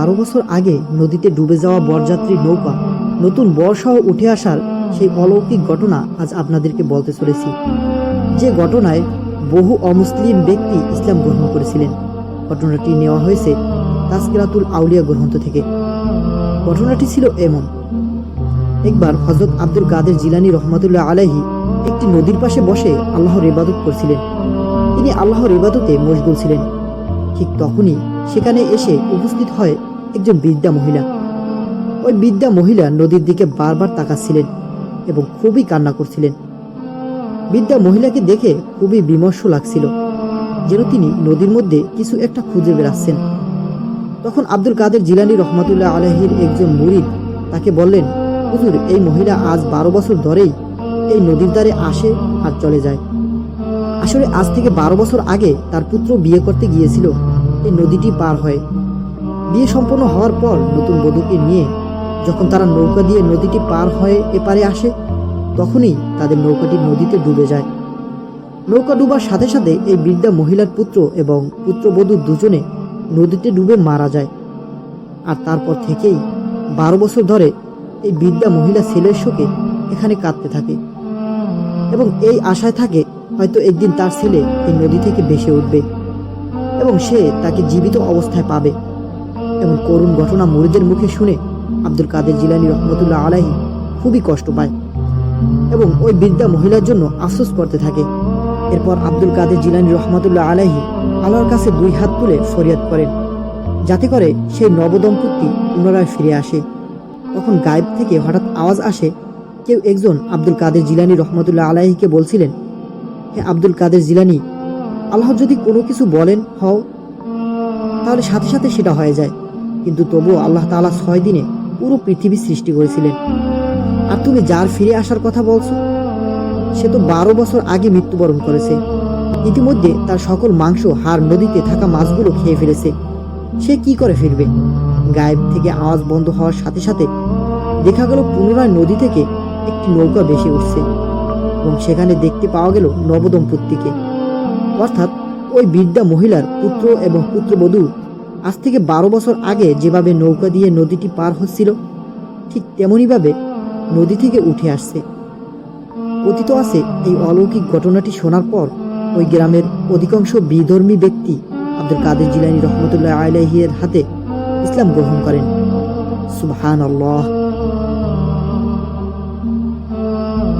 বারো বছর আগে নদীতে ডুবে যাওয়া বরযাত্রী নৌকা নতুন বর্ষাও উঠে আসার সেই অলৌকিক ঘটনা আজ আপনাদেরকে বলতে চলেছি। যে ঘটনায় বহু অমুসলিম ব্যক্তি ইসলাম গ্রহণ করেছিলেন। ঘটনাটি নেওয়া হয়েছে তাস্কিরাতুল আউলিয়া গ্রন্থ থেকে। ঘটনাটি ছিল এমন। একবার হজরত আব্দুল কাদের জিলানি রহমতুল্লাহ আলাহি একটি নদীর পাশে বসে আল্লাহর ইবাদত করছিলেন। তিনি আল্লাহর ইবাদতে মশগুল ছিলেন। ঠিক তখনই সেখানে এসে উপস্থিত হয় একজন বৃদ্ধা মহিলা। ওই বৃদ্ধা মহিলা নদীর দিকে বারবার তাকাচ্ছিলেন এবং খুবই কান্না করছিলেন। বৃদ্ধা মহিলাকে দেখে খুবই বিমর্ষ লাগছিল, যেন তিনি নদীর মধ্যে কিছু একটা খুঁজে বেড়াচ্ছেন। তখন আব্দুল কাদের জিলানি রহমতুল্লাহ আলহির একজন মুরিদ তাকে বললেন, হুজুর, এই মহিলা আজ বারো বছর ধরেই এই নদীর দ্বারে আসে আর চলে যায়। আসলে আজ থেকে বারো বছর আগে তার পুত্র বিয়ে করতে গিয়েছিল। এই নদীটি পার হয়ে। বিয়ে সম্পন্ন হওয়ার পর নতুন বধূকে নিয়ে যখন তারা নৌকা দিয়ে নদীটি পার হয়ে এপারে আসে, তখনই তাদের নৌকাটি নদীতে ডুবে যায়। নৌকা ডুবার সাথে সাথে এই বৃদ্ধা মহিলার পুত্র এবং পুত্রবধূ দুজনে নদীতে ডুবে মারা যায়। আর তারপর থেকেই বারো বছর ধরে এই বৃদ্ধা মহিলা ছেলের শোকে এখানে কাঁদতে থাকে এবং এই আশায় থাকে হয়তো একদিন তার ছেলে এই নদী থেকে ভেসে উঠবে এবং সে তাকে জীবিত অবস্থায় পাবে। এমন করুণ ঘটনা মুরিদের মুখে শুনে আব্দুল কাদের জিলানি রহমতুল্লাহ আলাহি খুবই কষ্ট পায় এবং ওই বৃদ্ধা মহিলার জন্য আফসোস করতে থাকে। এরপর আব্দুল কাদের জিলানি রহমতুল্লাহ আলাহি আল্লাহর কাছে দুই হাত তুলে ফরিয়াদ করেন, যাতে করে সেই নবদম্পতি পুনরায় ফিরে আসে। তখন গায়েব থেকে হঠাৎ আওয়াজ আসে, কেউ একজন আব্দুল কাদের জিলানি রহমতুল্লাহ আলাহিকে বলছিলেন, হে আব্দুল কাদের জিলানি, আল্লাহ যদি কোনো কিছু বলেন, হও, তাহলে সাথে সাথে সেটা হয়ে যায়। কিন্তু তবুও আল্লাহ তাআলা ছয় দিনে পুরো পৃথিবী সৃষ্টি করেছিলেন। আর তুমি যার ফিরে আসার কথা বলছো, সে তো বারো বছর আগে মৃত্যুবরণ করেছে। ইতিমধ্যে তার সকল মাংস হাড় নদীতে থাকা মাছগুলো খেয়ে ফেলেছে। সে কি করে ফিরবে? গায়েব থেকে আওয়াজ বন্ধ হওয়ার সাথে সাথে দেখা গেল পুনরায় নদী থেকে একটি নৌকা ভেসে উঠছে এবং সেখানে দেখতে পাওয়া গেল নবদম্পতিকে। অর্থাৎ ওই বৃদ্ধা মহিলার পুত্র এবং পুত্রবধূ আজ থেকে বারো বছর আগে যেভাবে নৌকা দিয়ে নদীটি পার হচ্ছিল, ঠিক তেমনইভাবে নদী থেকে উঠে আসছে। কথিত আছে, এই অলৌকিক ঘটনাটি শোনার পর ওই গ্রামের অধিকাংশ বিধর্মী ব্যক্তি আব্দুল কাদের জিলানি রহমতুল্লাহ আলহিয়ের হাতে ইসলাম গ্রহণ করেন। সুবহান আল্লাহ